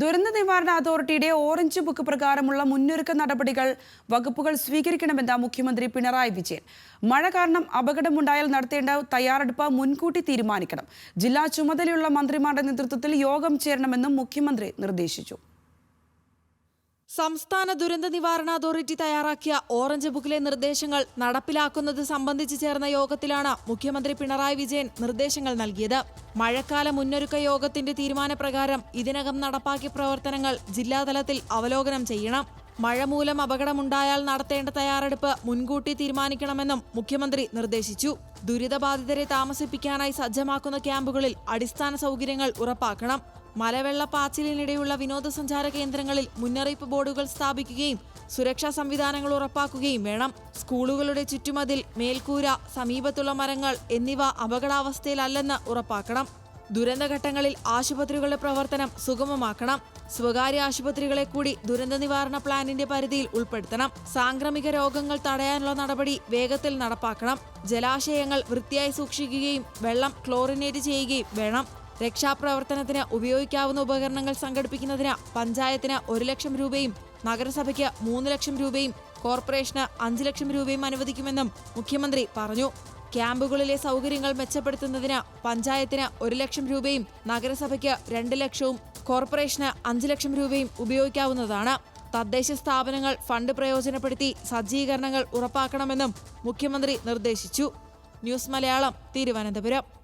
ദുരന്ത നിവാരണ അതോറിറ്റിയുടെ ഓറഞ്ച് ബുക്ക് പ്രകാരമുള്ള മുന്നൊരുക്ക നടപടികൾ വകുപ്പുകൾ സ്വീകരിക്കണമെന്ന് മുഖ്യമന്ത്രി പിണറായി വിജയൻ. മഴ കാരണം അപകടമുണ്ടായാൽ നടത്തേണ്ട തയ്യാറെടുപ്പ് മുൻകൂട്ടി തീരുമാനിക്കണം. ജില്ലാ ചുമതലയുള്ള മന്ത്രിമാരുടെ നേതൃത്വത്തിൽ യോഗം ചേരണമെന്നും മുഖ്യമന്ത്രി നിർദ്ദേശിച്ചു. സംസ്ഥാന ദുരന്ത നിവാരണ അതോറിറ്റി തയ്യാറാക്കിയ ഓറഞ്ച് ബുക്കിലെ നിർദ്ദേശങ്ങൾ നടപ്പിലാക്കുന്നത് സംബന്ധിച്ച് ചേർന്ന യോഗത്തിലാണ് മുഖ്യമന്ത്രി പിണറായി വിജയൻ നിർദ്ദേശങ്ങൾ നൽകിയത്. മഴക്കാല മുന്നൊരുക്ക യോഗത്തിന്റെ തീരുമാനപ്രകാരം ഇതിനകം നടപ്പാക്കിയ പ്രവർത്തനങ്ങൾ ജില്ലാതലത്തിൽ അവലോകനം ചെയ്യണം. മഴ മൂലം അപകടമുണ്ടായാൽ നടത്തേണ്ട തയ്യാറെടുപ്പ് മുൻകൂട്ടി തീരുമാനിക്കണമെന്നും മുഖ്യമന്ത്രി നിർദ്ദേശിച്ചു. ദുരിതബാധിതരെ താമസിപ്പിക്കാനായി സജ്ജമാക്കുന്ന ക്യാമ്പുകളിൽ അടിസ്ഥാന സൗകര്യങ്ങൾ ഉറപ്പാക്കണം. മലവെള്ളപ്പാച്ചിലിനിടെയുള്ള വിനോദസഞ്ചാര കേന്ദ്രങ്ങളിൽ മുന്നറിയിപ്പ് ബോർഡുകൾ സ്ഥാപിക്കുകയും സുരക്ഷാ സംവിധാനങ്ങൾ ഉറപ്പാക്കുകയും വേണം. സ്കൂളുകളുടെ ചുറ്റുമതിൽ മേൽക്കൂര സമീപത്തുള്ള മരങ്ങൾ എന്നിവ അപകടാവസ്ഥയിലല്ലെന്ന് ഉറപ്പാക്കണം. ദുരന്തഘട്ടങ്ങളിൽ ആശുപത്രികളുടെ പ്രവർത്തനം സുഗമമാക്കണം. സ്വകാര്യ ആശുപത്രികളെ കൂടി ദുരന്ത നിവാരണ പ്ലാനിന്റെ പരിധിയിൽ ഉൾപ്പെടുത്തണം. സാംക്രമിക രോഗങ്ങൾ തടയാനുള്ള നടപടി വേഗത്തിൽ നടപ്പാക്കണം. ജലാശയങ്ങൾ വൃത്തിയായി സൂക്ഷിക്കുകയും വെള്ളം ക്ലോറിനേറ്റ് ചെയ്യുകയും വേണം. രക്ഷാപ്രവർത്തനത്തിന് ഉപയോഗിക്കാവുന്ന ഉപകരണങ്ങൾ സംഘടിപ്പിക്കുന്നതിന് പഞ്ചായത്തിന് ഒരു ലക്ഷം രൂപയും നഗരസഭയ്ക്ക് മൂന്ന് ലക്ഷം രൂപയും കോർപ്പറേഷന് അഞ്ച് ലക്ഷം രൂപയും അനുവദിക്കുമെന്നും മുഖ്യമന്ത്രി പറഞ്ഞു. ക്യാമ്പുകളിലെ സൗകര്യങ്ങൾ മെച്ചപ്പെടുത്തുന്നതിന് പഞ്ചായത്തിന് ഒരു ലക്ഷം രൂപയും നഗരസഭയ്ക്ക് രണ്ട് ലക്ഷവും കോർപ്പറേഷന് അഞ്ച് ലക്ഷം രൂപയും ഉപയോഗിക്കാവുന്നതാണ്. തദ്ദേശ സ്ഥാപനങ്ങൾ ഫണ്ട് പ്രയോജനപ്പെടുത്തി സജ്ജീകരണങ്ങൾ ഉറപ്പാക്കണമെന്നും മുഖ്യമന്ത്രി നിർദ്ദേശിച്ചു. ന്യൂസ് മലയാളം തിരുവനന്തപുരം.